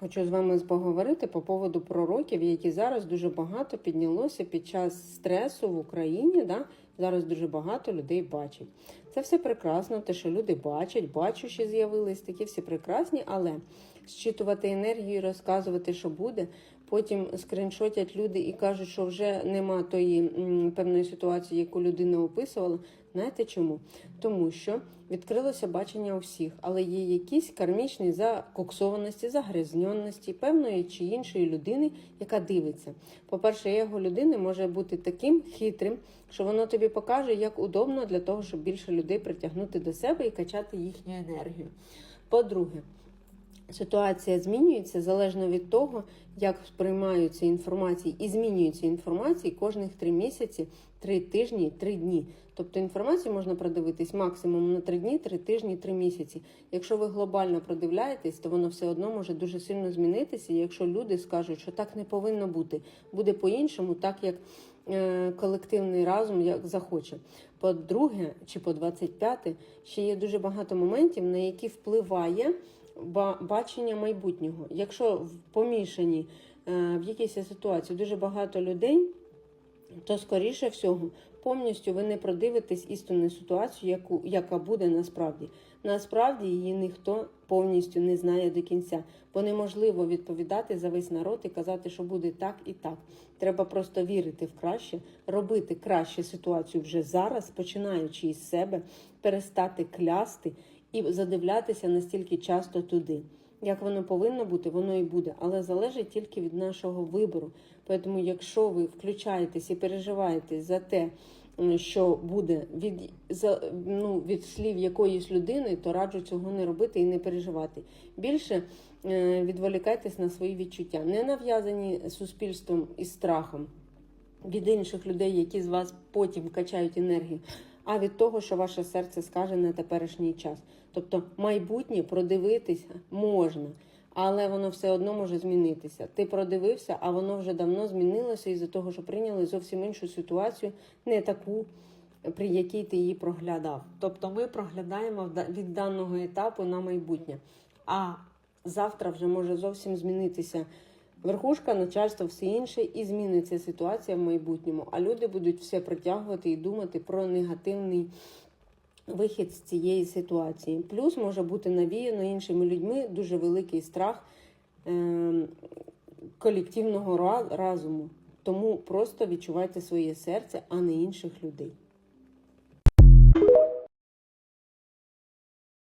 Хочу з вами поговорити по поводу пророків, які зараз дуже багато піднялося під час стресу в Україні. Да? Зараз дуже багато людей бачать. Це все прекрасно, те, що люди бачать, бачущі з'явились, такі всі прекрасні, але зчитувати енергію розказувати, що буде. Потім скріншотять люди і кажуть, що вже нема тої певної ситуації, яку людина описувала. Знаєте чому? Тому що відкрилося бачення у всіх, але є якісь кармічні закоксованості, загрязньонності певної чи іншої людини, яка дивиться. По-перше, його людини може бути таким хитрим, що воно тобі покаже, як удобно для того, щоб більше людей притягнути до себе і качати їхню енергію. По-друге, Ситуація змінюється залежно від того, як сприймаються інформації і змінюються інформації кожних три місяці, три тижні, три дні. Тобто інформацію можна продивитись максимум на три дні, три тижні, три місяці. Якщо ви глобально продивляєтесь, то воно все одно може дуже сильно змінитися. Якщо люди скажуть, що так не повинно бути, буде по-іншому, так як колективний разум як захоче. По-друге, чи по 25, ще є дуже багато моментів, на які впливає ба- бачення майбутнього. Якщо в помішані е, в якійсь ситуації дуже багато людей, то скоріше всього повністю ви не продивитесь істинну ситуацію, яку, яка буде насправді. Насправді її ніхто повністю не знає до кінця, бо неможливо відповідати за весь народ і казати, що буде так і так. Треба просто вірити в краще, робити краще ситуацію вже зараз, починаючи із себе, перестати клясти і задивлятися настільки часто туди. Як воно повинно бути, воно і буде, але залежить тільки від нашого вибору. Тому, якщо ви включаєтесь і переживаєте за те, що буде від, за, ну, від слів якоїсь людини, то раджу цього не робити і не переживати. Більше е, відволікайтесь на свої відчуття, не нав'язані суспільством і страхом від інших людей, які з вас потім качають енергію, а від того, що ваше серце скаже на теперішній час. Тобто майбутнє продивитися можна, але воно все одно може змінитися. Ти продивився, а воно вже давно змінилося із-за того, що прийняли зовсім іншу ситуацію, не таку, при якій ти її проглядав. Тобто ми проглядаємо від даного етапу на майбутнє. А завтра вже може зовсім змінитися верхушка, начальство, все інше, і зміниться ситуація в майбутньому. А люди будуть все притягувати і думати про негативний вихід з цієї ситуації. Плюс може бути навіяно іншими людьми дуже великий страх е, колективного разуму. Тому просто відчувайте своє серце, а не інших людей.